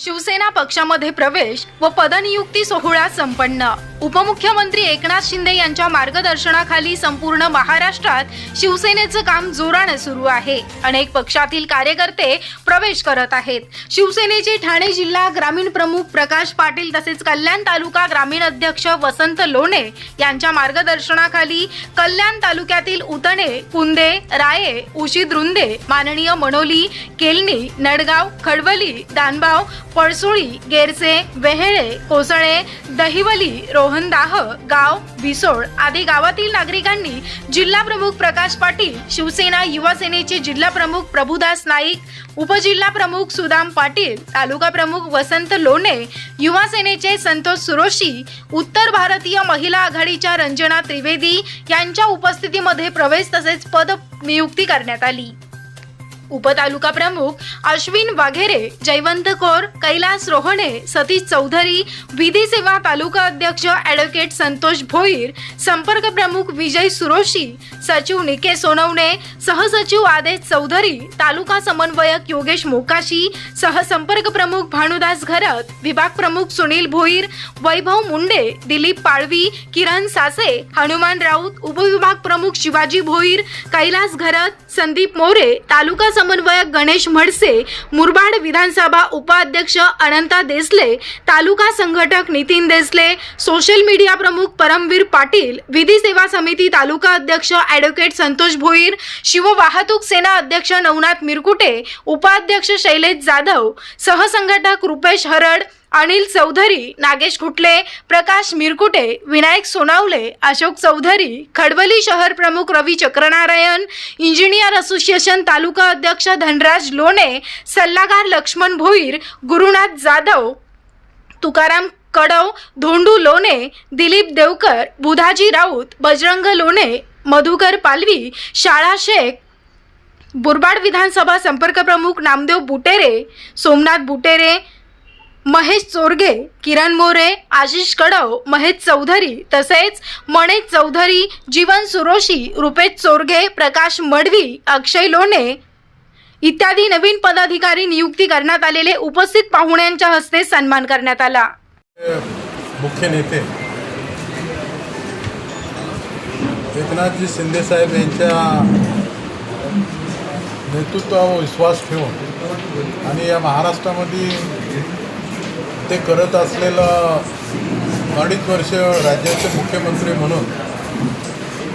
शिवसेना पक्षामध्ये प्रवेश व पदनियुक्ती सोहळा संपन्न. उपमुख्यमंत्री एकनाथ शिंदे यांच्या मार्गदर्शनाखाली संपूर्ण महाराष्ट्रात शिवसेनेचं काम जोराने सुरू आहे. अनेक पक्षातील कार्यकर्ते प्रवेश करत आहेत. शिवसेनेचे ठाणे जिल्हा ग्रामीण प्रमुख प्रकाश पाटील तसेच कल्याण तालुका ग्रामीण अध्यक्ष वसंत लोणे यांच्या मार्गदर्शनाखाली कल्याण तालुक्यातील उतणे कुंदे राये उशीद्रुंदे माननीय मनोली केलनी नडगाव खडवली दानबाव पळसुळी गेरसे वेहेळे कोसळे दहिवली रोहनदाह गाव भिसोळ आदी गावातील नागरिकांनी जिल्हा प्रमुख प्रकाश पाटील शिवसेना युवा सेनेचे जिल्हा प्रमुख प्रभुदास नाईक उपजिल्हा प्रमुख सुदाम पाटील तालुका प्रमुख वसंत लोणे युवा सेनेचे संतोष सुरोशी उत्तर भारतीय महिला आघाडीच्या रंजना त्रिवेदी यांच्या उपस्थितीमध्ये प्रवेश तसेच पद नियुक्ती करण्यात आली. उपतालुका प्रमुख अश्विन वाघेरे जयवंत कौर कैलास रोहणे सतीश चौधरी विधी सेवा तालुका अध्यक्ष ॲडव्होकेट संतोष भोईर संपर्क प्रमुख विजय सुरोशी सचिव निके सोनवणे सहसचिव आदेश चौधरी तालुका समन्वयक योगेश मोकाशी सहसंपर्क प्रमुख भानुदास घरत विभाग प्रमुख सुनील भोईर वैभव मुंडे दिलीप पाळवी किरण सासे हनुमान राऊत उपविभाग प्रमुख शिवाजी भोईर कैलास घरत संदीप मोरे तालुका समन्वयक गणेश म्हडसे मुरबाड विधानसभा उपाध्यक्ष अनंता देसले तालुका संघटक नितीन देसले सोशल मीडिया प्रमुख परमवीर पाटील विधी सेवा समिती तालुका अध्यक्ष ॲडव्होकेट संतोष भोईर शिववाहतूक सेना अध्यक्ष नवनाथ मिरकुटे उपाध्यक्ष शैलेश जाधव सहसंघटक रुपेश हरड अनिल चौधरी नागेश खुटले प्रकाश मिरकुटे विनायक सोनावले अशोक चौधरी खडवली शहर प्रमुख रवी चक्रनारायण इंजिनियर असोसिएशन तालुका अध्यक्ष धनराज लोणे सल्लागार लक्ष्मण भोईर गुरुनाथ जाधव तुकाराम कडव धोंडू लोणे दिलीप देवकर बुधाजी राऊत बजरंग लोणे मधुकर पालवी शाळा शेख बुरबाड विधानसभा संपर्क प्रमुख नामदेव बुटेरे सोमनाथ बुटेरे महेश चोरगे किरण मोरे आशिष कडव महेश चौधरी तसेच मणेश चौधरी जीवन सुरोशी रुपेश चोरगे प्रकाश मडवी अक्षय लोणे इत्यादी नवीन पदाधिकारी नियुक्ती करण्यात आलेले उपस्थित पाहुण्यांच्या हस्ते सन्मान करण्यात आला. मुख्य नेते. एकनाथजी शिंदेसाहेब यांच्या नेतृत्वावर विश्वास ठेवून आणि या महाराष्ट्रामध्ये ते करत असलेलं अडीच वर्ष राज्याचे मुख्यमंत्री म्हणून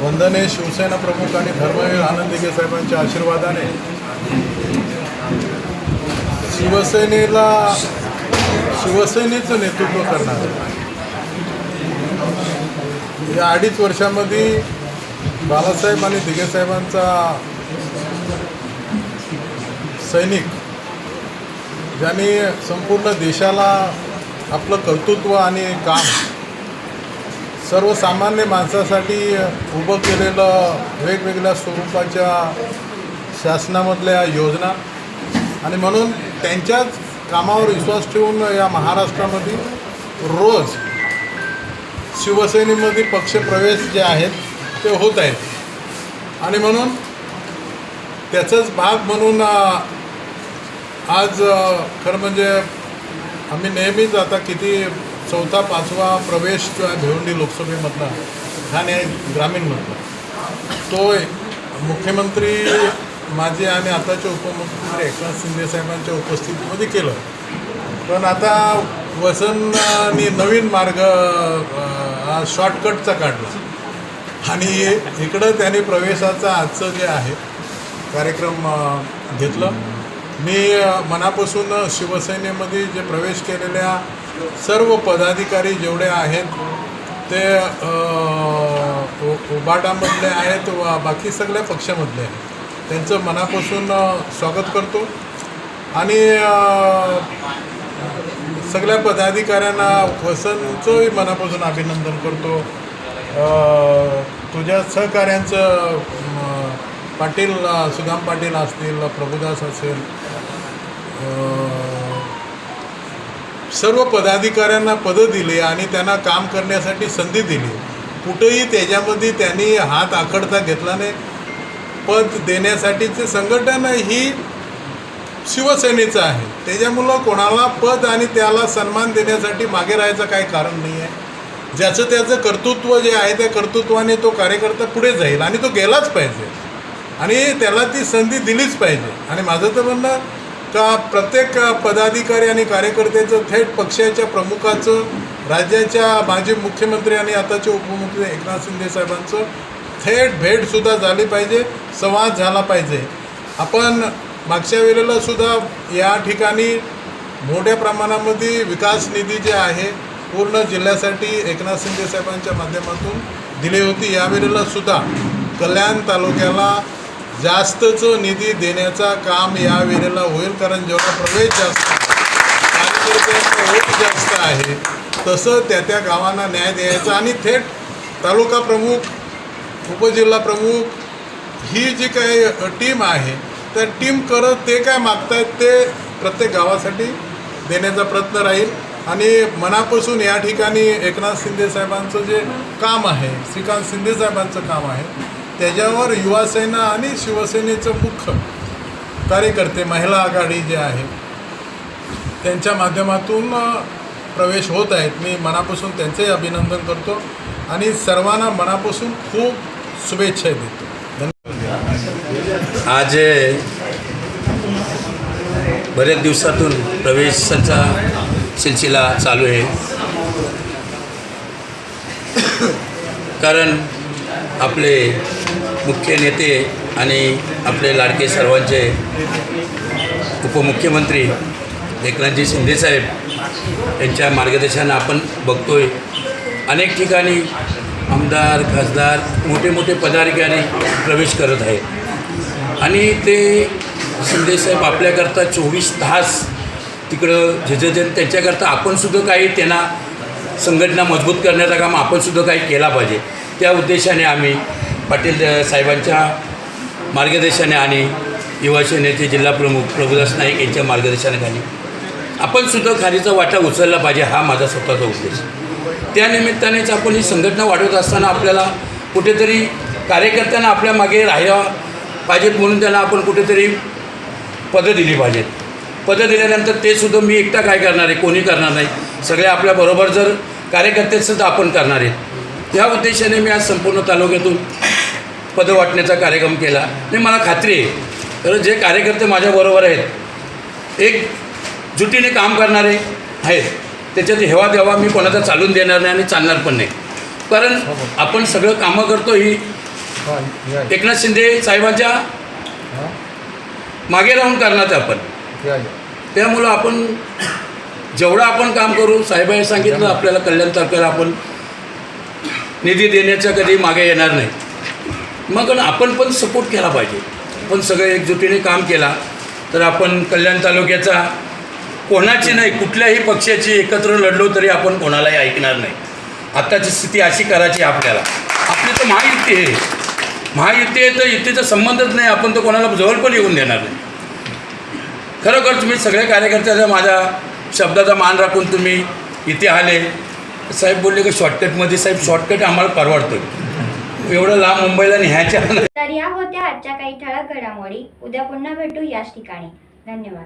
वंदने शिवसेना प्रमुख आणि धर्मवीर आनंद साहेबांच्या आशीर्वादाने शिवसेनेला शिवसेनेचं नेतृत्व करणार. या अडीच वर्षामध्ये बालासाहेब आणि दिगेसाहेबांचा सैनिक ज्याने संपूर्ण देशाला आपलं कर्तृत्व आणि काम सर्वसामान्य माणसासाठी उभं केलेलं वेगवेगळ्या स्वरूपाच्या शासनामधल्या योजना आणि म्हणून त्यांच्याच कामावर विश्वास ठेवून या महाराष्ट्रामध्ये रोज शिवसेनेमध्ये पक्षप्रवेश जे आहेत ते होत आहेत. आणि म्हणून त्याचाच भाग म्हणून आज खरं म्हणजे आम्ही नेहमीच आता किती चौथा पाचवा प्रवेश जो आहे भिवंडी लोकसभेमधला ठाणे ग्रामीणमधला तो मुख्यमंत्री माझे आणि आताचे उपमुख्यमंत्री एकनाथ शिंदे साहेबांच्या उपस्थितीमध्ये केलं. पण आता वसंतनी नवीन मार्ग शॉर्टकटचा काढला. आणि इकडं त्याने प्रवेशाचा आजचं जे आहे कार्यक्रम घेतलं. मी मनापासून शिवसेनेमध्ये जे प्रवेश केलेल्या सर्व पदाधिकारी जेवढे आहेत ते उबाटामधले आहेत व बाकी सगळ्या पक्षामधले आहेत. त्यांचं मनापासून स्वागत करतो. आणि सगळ्या पदाधिकाऱ्यांना वसंतचंही मनापासून अभिनंदन करतो. तुझ्या सहकाऱ्यांचं पाटील सुदाम पाटील असतील प्रभुदास असेल सर्व पदाधिकाऱ्यांना पदं दिली आणि त्यांना काम करण्यासाठी संधी दिली. कुठंही त्याच्यामध्ये त्यांनी हात आखडता घेतला नाही. पद देण्यासाठीचे संघटन ही शिवसेनेचं आहे. त्याच्यामुळं कोणाला पद आणि त्याला सन्मान देण्यासाठी मागे राहायचं काही कारण नाही आहे. ज्याचं त्याचं कर्तृत्व जे आहे त्या कर्तृत्वाने तो कार्यकर्ता पुढे जाईल आणि तो गेलाच पाहिजे. आणि त्याला ती संधी दिलीच पाहिजे. आणि माझं तर म्हणणं का प्रत्येक पदाधिकारी आणि कार्यकर्त्याचं थेट पक्षाच्या प्रमुखाचं राज्याच्या माजी मुख्यमंत्री आणि आताचे उपमुख्यमंत्री एकनाथ शिंदे साहेबांचं थेट भेटसुद्धा झाली पाहिजे संवाद झाला पाहिजे. आपण मागच्या वेळेला सुद्धा या ठिकाणी मोठ्या प्रमाणामध्ये विकास निधी जे आहे पूर्ण जिल्ह्यासाठी एकनाथ शिंदे साहेबांच्या माध्यमातून दिली होती. यावेळेला सुद्धा कल्याण तालुक्याला जास्तचं निधी देण्याचा काम या वेळेला होईल कारण जेवढा प्रवेश जास्त आहे कार्यकर्त्यांचा ओट जास्त आहे तसं त्या त्या गावांना न्याय द्यायचा. आणि थेट तालुका प्रमुख उपजिल्हा प्रमुख ही जी काही टीम आहे त्या टीम करत ते काय मागतायत ते प्रत्येक गावासाठी देण्याचा प्रयत्न राहील. आणि मनापासून या ठिकाणी एकनाथ शिंदे साहेबांचं जे काम आहे श्रीकांत शिंदे साहेबांचं काम आहे त्याच्यावर युवासेना आणि शिवसेनेचं मुख्य कार्यकर्ते महिला आघाडी जे आहे त्यांच्या माध्यमातून प्रवेश होत आहेत. मी मनापासून त्यांचंही अभिनंदन करतो आणि सर्वांना मनापासून खूप शुभेच्छा देतो. धन्यवाद. आज बऱ्याच दिवसातून प्रवेशाचा सिलसिला चालू आहे. कारण आपले मुख्य नेते आणि आपले लाडके सर्वांचे उपमुख्यमंत्री एकनाथजी शिंदेसाहेब यांच्या मार्गदर्शनानं आपण बघतो आहे अनेक ठिकाणी आमदार खासदार मोठे मोठे पदाधिकारी प्रवेश करत आहेत. आणि ते शिंदेसाहेब आपल्याकरता चोवीस तास तिकडं झिजन त्यांच्याकरता आपणसुद्धा काही त्यांना संघटना मजबूत करण्याचं काम आपणसुद्धा काही केला पाहिजे. त्या उद्देशाने आम्ही पाटील साहेबांच्या मार्गदर्शनाने आणि युवासेनेचे जिल्हा जिल्हाप्रमुख प्रभुदास नाईक यांच्या मार्गदर्शनाखाली आपण सुद्धा खालीचा वाटा उचलला पाहिजे हा माझा स्वतःचा उद्देश. त्यानिमित्तानेच आपण ही संघटना वाढवत असताना आपल्याला कुठेतरी कार्यकर्त्यांना आपल्या मागे राहायला पाहिजेत म्हणून त्यांना आपण कुठेतरी पदं दिली पाहिजेत. पदं दिल्यानंतर ते सुद्धा मी एकटा काय करणार आहे कोणी करणार नाही सगळे आपल्याबरोबर जर कार्यकर्तेसुद्धा आपण करणार आहेत या उद्देशाने मी आज संपूर्ण तालुक्यातून पदं वाटण्याचा कार्यक्रम केला. आणि मला खात्री आहे तर जे कार्यकर्ते माझ्याबरोबर आहेत एक जुटीने काम करणारे आहेत त्याच्यात हेवा देवा मी कोणाचा चालून देणार नाही आणि चालणार पण नाही. कारण आपण सगळं कामं करतो ही एकनाथ शिंदे साहेबांच्या मागे राहून करणार आपण. त्यामुळं आपण जेवढं आपण काम करू साहेबांनी सांगितलं आपल्याला कल्याण तालुक्याला आपण निधी देण्याच्या कधी मागे येणार नाही. मग आपण पण सपोर्ट केला पाहिजे. आपण सगळे एकजुटीने काम केला तर आपण कल्याण तालुक्याचा कोणाची नाही कुठल्याही पक्षाची एकत्र लढलो तरी आपण कोणालाही ऐकणार नाही. आत्ताची स्थिती अशी करायची आपल्याला. आपली तर महायुती आहे. महायुती आहे तर युतीचा संबंधच नाही. आपण तर कोणाला जवळ पण येऊन देणार नाही. खरोखर तुम्ही सगळे कार्यकर्त्याचा माझ्या शब्दाचा मान राखून तुम्ही इथे आले. साहेब बोलले की शॉर्टकटमध्ये साहेब शॉर्टकट आम्हाला परवडतो एवढं लांब मुंबईला न्यायच्या तर या होत्या आजच्या काही ठळक घडामोडी. उद्या पुन्हा भेटू याच ठिकाणी. धन्यवाद.